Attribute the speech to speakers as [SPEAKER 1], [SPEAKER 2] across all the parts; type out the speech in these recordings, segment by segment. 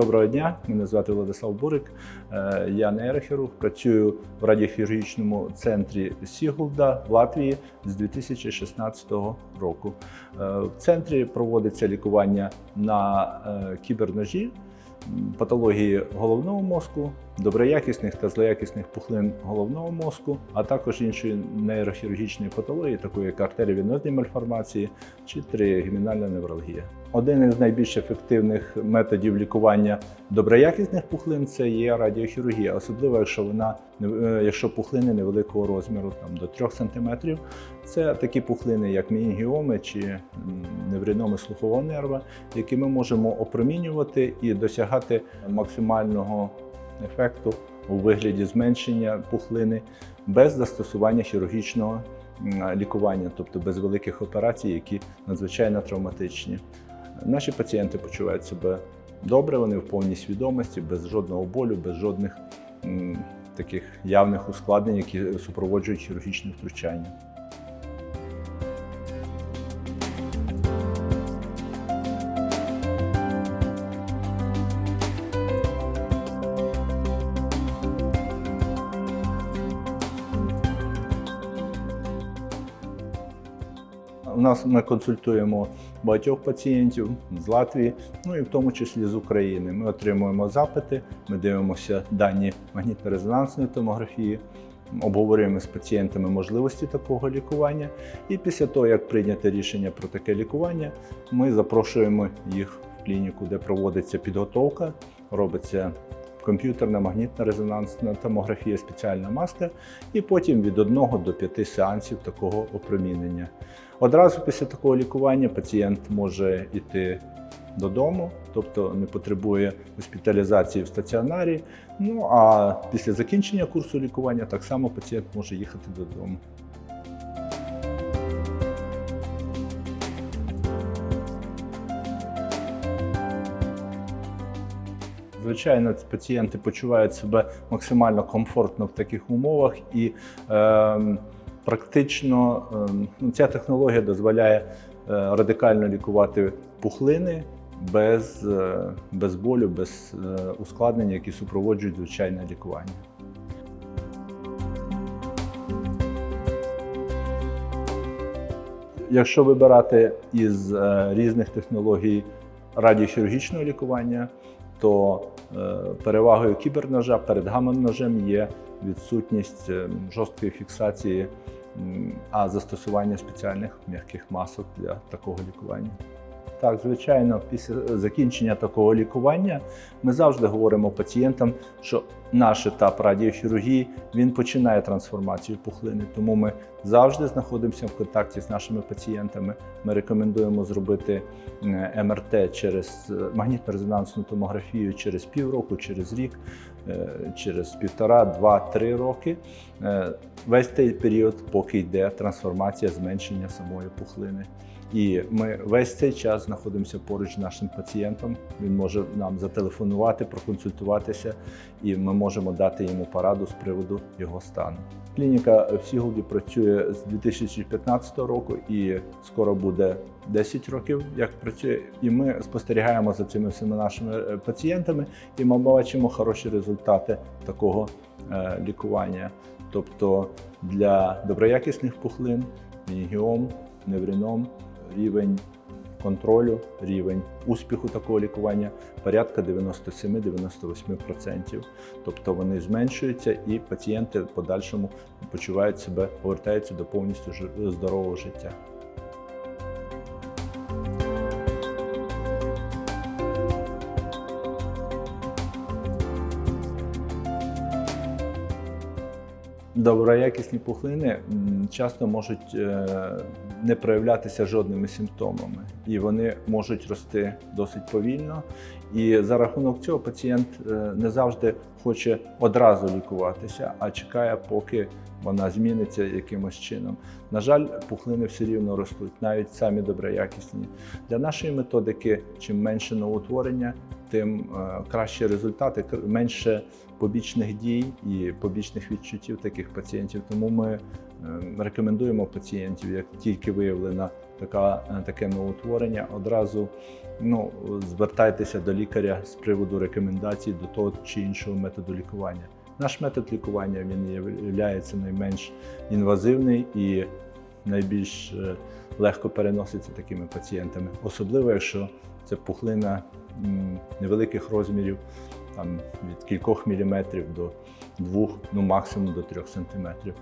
[SPEAKER 1] Доброго дня, мене звати Владислав Бурик. Е, Я нейрохірург, працюю в радіохірургічному центрі Сігулда в Латвії з 2016 року. Е, В центрі проводиться лікування на е, кіберножі, патології головного мозку, доброякісних та злоякісних пухлин головного мозку, а також іншої нейрохірургічної патології, такої як артеріовенозні мальформації чи тригемінальна невралгія. Один із найбільш ефективних методів лікування доброякісних пухлин це є радіохірургія, особливо якщо вона е, якщо пухлини невеликого розміру, там до 3 см. Це такі пухлини, як мінінгіоми чи невриноми слухового нерва, які ми можемо опромінювати і досягати максимального ефекту у вигляді зменшення пухлини без застосування хірургічного лікування, тобто без великих операцій, які надзвичайно травматичні. Наші пацієнти почувають себе добре, вони в повній свідомості, без жодного болю, без жодних м, таких явних ускладнень, які супроводжують хірургічне втручання. Нас ми консультуємо багатьох пацієнтів з Латвії, ну і в тому числі з України. Ми отримуємо запити, ми дивимося дані магнітно-резонансної томографії, обговорюємо з пацієнтами можливості такого лікування. І після того, як прийняте рішення про таке лікування, ми запрошуємо їх в клініку, де проводиться підготовка, робиться комп'ютерна магнітно-резонансна томографія, спеціальна маска, і потім від 1 до 5 сеансів такого опромінення. Одразу після такого лікування пацієнт може йти додому, тобто не потребує госпіталізації в стаціонарі. Ну а після закінчення курсу лікування так само пацієнт може їхати додому. Звичайно, пацієнти почувають себе максимально комфортно в таких умовах, і е, практично е, ця технологія дозволяє е, радикально лікувати пухлини без, е, без болю, без е, ускладнень, які супроводжують звичайне лікування. Якщо вибирати із різних технологій радіохірургічного лікування, то е, перевагою кіберножа перед гамма-ножем є відсутність е, жорсткої фіксації, а застосування спеціальних м'яких масок для такого лікування. Так, звичайно, після закінчення такого лікування ми завжди говоримо пацієнтам, що наш етап радіохірургії він починає трансформацію пухлини. Тому ми завжди знаходимося в контакті з нашими пацієнтами. Ми рекомендуємо зробити е, МРТ через е, магнітно-резонансну томографію через півроку, через рік, е, через півтора, два-три роки. Весь цей період, поки йде трансформація, зменшення самої пухлини. І ми весь цей час знаходимося поруч з нашим пацієнтом. Він може нам зателефонувати, проконсультуватися, і ми можемо дати йому пораду з приводу його стану. Клініка в Сігулді працює з 2015 року і скоро буде 10 років, як працює. І ми спостерігаємо за цими всіма нашими е, пацієнтами, і ми бачимо хороші результати такого е, лікування. Тобто для доброякісних пухлин, мінігіом, неврином, рівень контролю, рівень успіху такого лікування порядка 97-98%. Тобто вони зменшуються і пацієнти в подальшому почувають себе, повертаються до повністю здорового життя. Доброякісні пухлини часто можуть е, не проявлятися жодними симптомами, і вони можуть рости досить повільно. І за рахунок цього пацієнт е, не завжди хоче одразу лікуватися, а чекає, поки вона зміниться якимось чином. На жаль, пухлини все рівно ростуть, навіть самі доброякісні. Для нашої методики, чим менше новоутворення, тим е, кращі результати, менше побічних дій і побічних відчуттів таких пацієнтів. Тому ми е, рекомендуємо пацієнтів, як тільки виявлена така, е, таке новоутворення, одразу ну, звертайтеся до лікаря з приводу рекомендацій до того чи іншого методу лікування. Наш метод лікування він є найменш інвазивний і найбільш е, легко переноситься такими пацієнтами, особливо якщо це пухлина невеликих розмірів, там від кількох міліметрів до двох, ну максимум до трьох сантиметрів.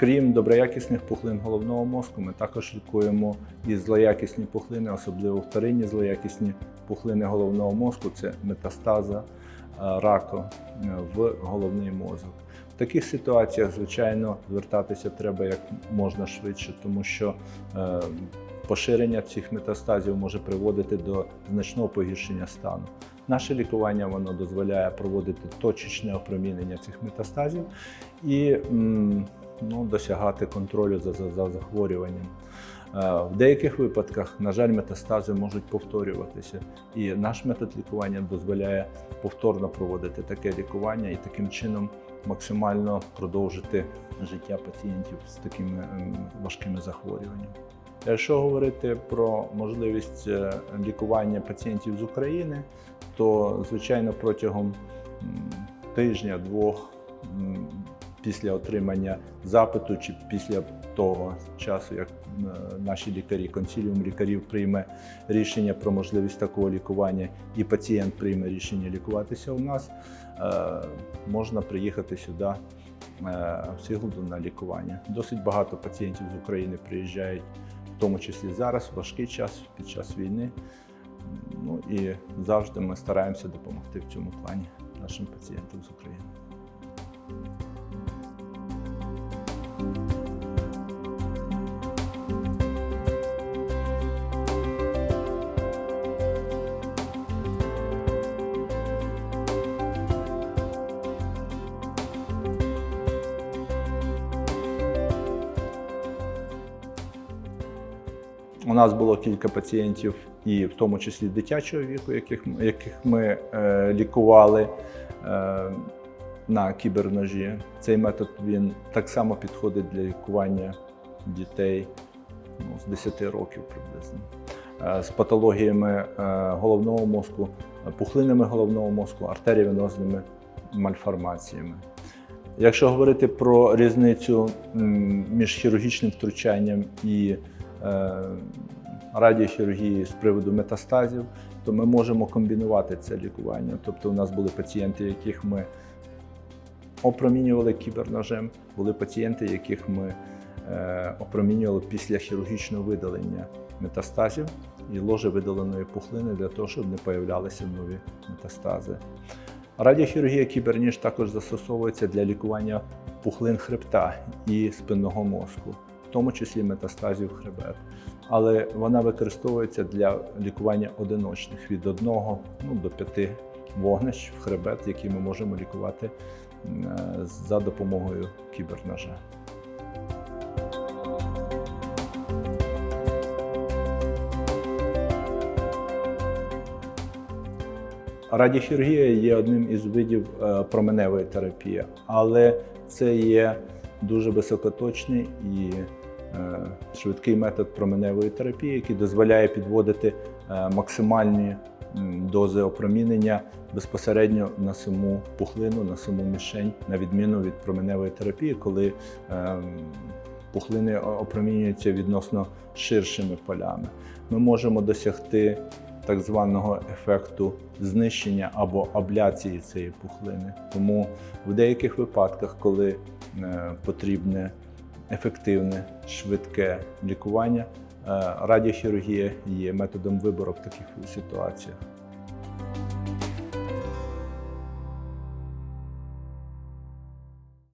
[SPEAKER 1] Крім доброякісних пухлин головного мозку, ми також лікуємо і злоякісні пухлини, особливо вторинні злоякісні пухлини головного мозку це метастаза е, раку е, в головний мозок. В таких ситуаціях, звичайно, звертатися треба як можна швидше, тому що е, поширення цих метастазів може приводити до значного погіршення стану. Наше лікування воно дозволяє проводити точечне опромінення цих метастазів і ну, досягати контролю за, за, за захворюванням. Е, В деяких випадках, на жаль, метастази можуть повторюватися, і наш метод лікування дозволяє повторно проводити таке лікування і таким чином максимально продовжити життя пацієнтів з такими ем, важкими захворюваннями. Якщо говорити про можливість е, лікування пацієнтів з України, то звичайно протягом тижня-двох після отримання запиту чи після того часу, як е, наші лікарі, консиліум лікарів прийме рішення про можливість такого лікування, і пацієнт прийме рішення лікуватися у нас, е, можна приїхати сюди е, в Сіглду на лікування. Досить багато пацієнтів з України приїжджають, в тому числі зараз, в важкий час під час війни. Ну і завжди ми стараємося допомогти в цьому плані нашим пацієнтам з України. У нас було кілька пацієнтів, і в тому числі дитячого віку, яких, яких ми е, лікували е, на кіберножі. Цей метод він так само підходить для лікування дітей ну, з 10 років приблизно. Е, з патологіями е, головного мозку, пухлинами головного мозку, артеріовенозними мальформаціями. Якщо говорити про різницю між хірургічним втручанням і радіохірургії з приводу метастазів, то ми можемо комбінувати це лікування. Тобто, у нас були пацієнти, яких ми опромінювали кіберножем, були пацієнти, яких ми е, опромінювали після хірургічного видалення метастазів і ложе видаленої пухлини для того, щоб не появлялися нові метастази. Радіохірургія кіберніж також застосовується для лікування пухлин хребта і спинного мозку, в тому числі метастазів хребет. Але вона використовується для лікування одиночних від 1 ну, до 5 вогнищ в хребет, які ми можемо лікувати е, за допомогою кіберножа. Радіохірургія є одним із видів е, променевої терапії, але це є дуже високоточний і швидкий метод променевої терапії, який дозволяє підводити е, максимальні дози опромінення безпосередньо на саму пухлину, на саму мішень, на відміну від променевої терапії, коли е, пухлини опромінюються відносно ширшими полями. Ми можемо досягти так званого ефекту знищення або абляції цієї пухлини. Тому в деяких випадках, коли е, потрібне ефективне, швидке лікування, е, радіохірургія є методом вибору в таких ситуаціях.